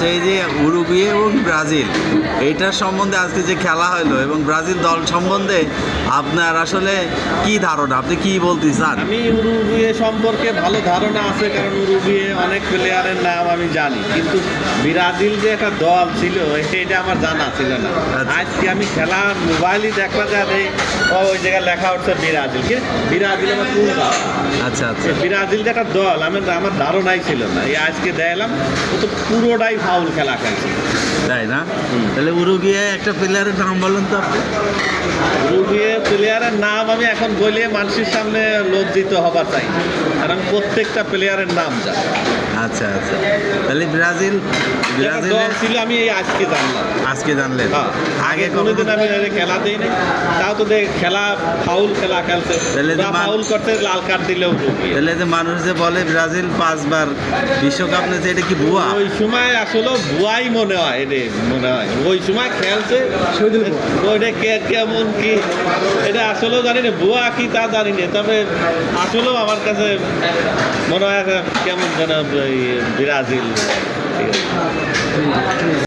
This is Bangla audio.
আচ্ছা এই যে উরুগুয়ে এবং ব্রাজিল। এইটার সম্বন্ধে আজকে যে খেলা হলো এবং ব্রাজিল দল সম্বন্ধে আপনার আসলে কি ধারণা? আপনি কি বলতে চান আমি উরুগুয়ে সম্পর্কে ভালো ধারণা আছে কারণ উরুগুয়ে অনেক প্লেয়ারের নাম আমি জানি। কিন্তু ব্রাজিল যে একটা দল ছিল এটা আমার জানা ছিল না। আচ্ছা। আজকে আমি খেলা মোবাইলই দেখা যায় ওই জায়গায় লেখা উঠছে ব্রাজিল। কি? ব্রাজিল আমার কোন দল? আচ্ছা আচ্ছা। ব্রাজিল যে একটা দল আমি আমার ধারণাই ছিল না। এই আজকে দেখলাম ও তো পুরোটাই ফাউল খেলা খেলছে। তাই না? তাহলে উরুগুয়ে একটা প্লেয়ারের নাম বলেন তো আপনি। প্লেয়ারের নাম আমি এখন বলে মানুষের সামনে লজ্জিত হবার চাই। কারণ প্রত্যেকটা প্লেয়ারের নাম জানি আচ্ছা আচ্ছা। তাহলে ব্রাজিল একটা ব্রাজিলের ছিল আমি এই আজকে জানলাম। আজকে জানলেন। হ্যাঁ। আগে কোনোদিন আমি এর খেলা দিই নাই তাও তো দেখ খেলা ফাউল খেলা খেলছে। তাহলে ফাউল করতে লাল কার্ড দিলেও তাহলে যে মানুষ যে বলে ব্রাজিল পাঁচবার বিশ্বকাপ নিয়েছে এটা কি ভুয়া? ওই সময় আসলে ভুয়াই মনে হয় রে মনে হয়। ওই সময় খেলছে। ওইটা কে কেমন কি? এটা আসলেও জানি না, ভুয়া কি তা জানি না, তবে আসলেও আমার কাছে মনে হয় কেমন যেন ব্রাজিল।